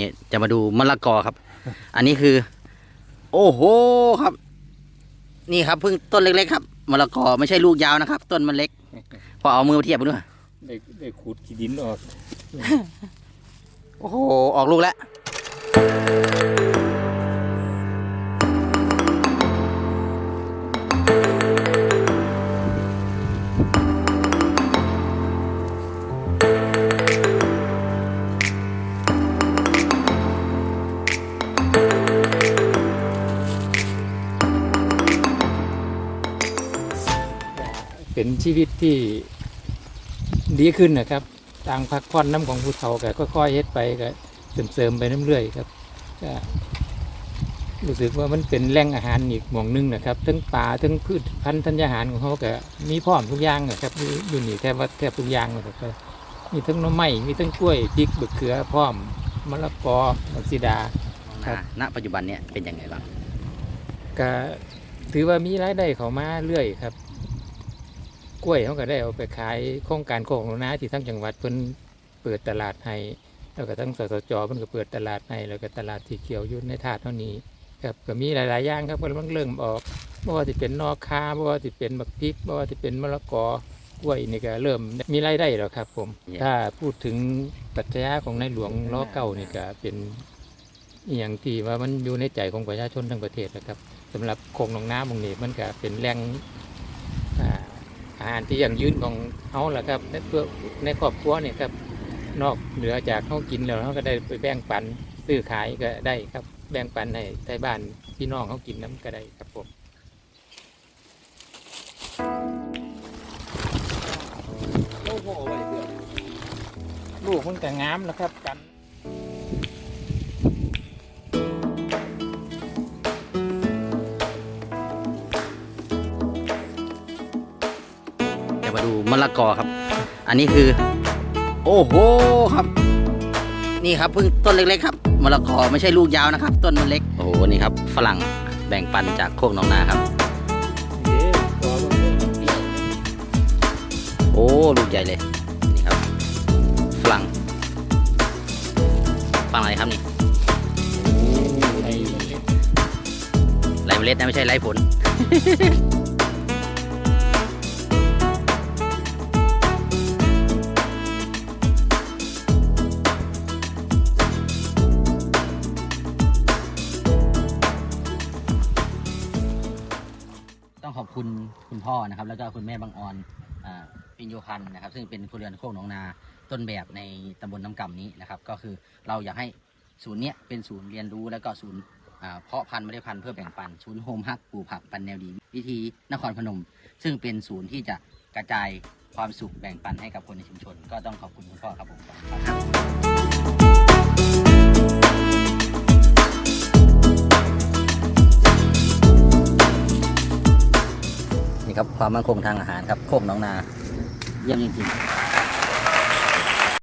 นี่จะมาดูมะละกอครับ อันนี้คือ โอ้โหครับ นี่ครับเพิ่งต้นเล็กๆครับมะละกอไม่ใช่ลูกยาวนะครับ ต้นมันเล็ก พอเอามือมาเทียบกันด้วยได้ได้ขุดขี้ดินออก โอ้โห ออกลูกแล้ว เป็นชีวิตที่ดีขึ้นนะครับต่างพักผ่อนน้ำของผู้เฒ่าก็ค่อยๆเฮ็ดไปก็เสริมๆไปน้ำเรื่อยครับก็รู้สึกว่ามันเป็นแหล่งอาหารอีกหม่องหนึงนะครับทั้งป่าทั้งพืชพันธุ์ธัญญาหารของเขาก็มีพร้อมทุกอย่างนะครับอยู่อยู่นี่แทบว่าแทบทุกอย่างเลยครับมีทั้งหน้ำไม้มีทั้งกล้วยพริกบะเขือพร้อมมะละกอมักซิดาครับณปัจจุบันเนี่ยเป็นยังไงบ้างก็ถือว่ามีรายได้เขามาเรื่อยครับ กล้วยเขาก็ได้เอาไปขายโครงการโครงนาที่ทั้งจังหวัดเพิ่นเปิดตลาดให้แล้วก็ทั้งสสจเพิ่นก็เปิดตลาดให้แล้วก็ตลาดที่เขียวอยู่ในถาดเท่านี้ครับก็มีหลายๆอย่างครับก็มันเริ่มออกบ่ว่าสิเป็นนอคาบ่ว่าสิเป็นบักพริกบ่ว่าสิเป็นมะละกอกล้วยนี่ก็เริ่มมีรายได้แล้วครับผม ถ้าพูดถึงปรัชญาของในหลวงล้อเก่านี่ก็เป็นอหย่างที่ว่ามันอยู่ในใจของประชาชนทั้งประเทศนะครับสำหรับโคงหนองน้ำตรงนี้มันก็เป็นแหล่งอ่า อาหารที่ยั่งยืนของเขาแหละครับในเพื่อในครอบครัวเนี่ยครับนอกเหนือจากเขากินแล้วเขาก็ได้ไปแบ่งปันซื้อขายก็ได้ครับ แบ่งปันให้ใต้บ้านพี่น้องเขากินน้ำก็ได้ครับผมลูกมันก็งามแล้วครับกัน มาดูมะละกอครับ อันนี้คือ โอ้โหครับ นี่ครับเพิ่งต้นเล็กๆครับมะละกอไม่ใช่ลูกยาวนะครับ ต้นมันเล็กโอ้โหนี่ครับฝรั่งแบ่งปันจากโคกหนองนาครับ โอ้ลูกใหญ่เลยนี่ครับฝรั่งฝรั่งอะไรครับนี่ไรเมล็ดนะไม่ใช่ไรผล ต้องขอบคุณคุณพ่อนะครับ แล้วก็คุณแม่บางออนอ่าปิญโยพันธ์นะครับ ซึ่งเป็นครัวเรือนโคกหนองนาต้นแบบในตำบลน้ำกำนี้นะครับ ก็คือเราอยากให้ศูนย์เนี้ยเป็นศูนย์เรียนรู้แล้วก็ศูนย์อ่าเพาะพันธุ์เมล็ดพันธุ์เพื่อแบ่งปันศูนย์โฮมฮักปลูกผักปันแนวดี วิธีนครพนม ซึ่งเป็นศูนย์ที่จะกระจายความสุขแบ่งปันให้กับคนในชุมชน ก็ต้องขอบคุณคุณพ่อครับผมครับ ครับ ความมั่นคงทางอาหารครับโคกหนองนา เยี่ยมจริงๆ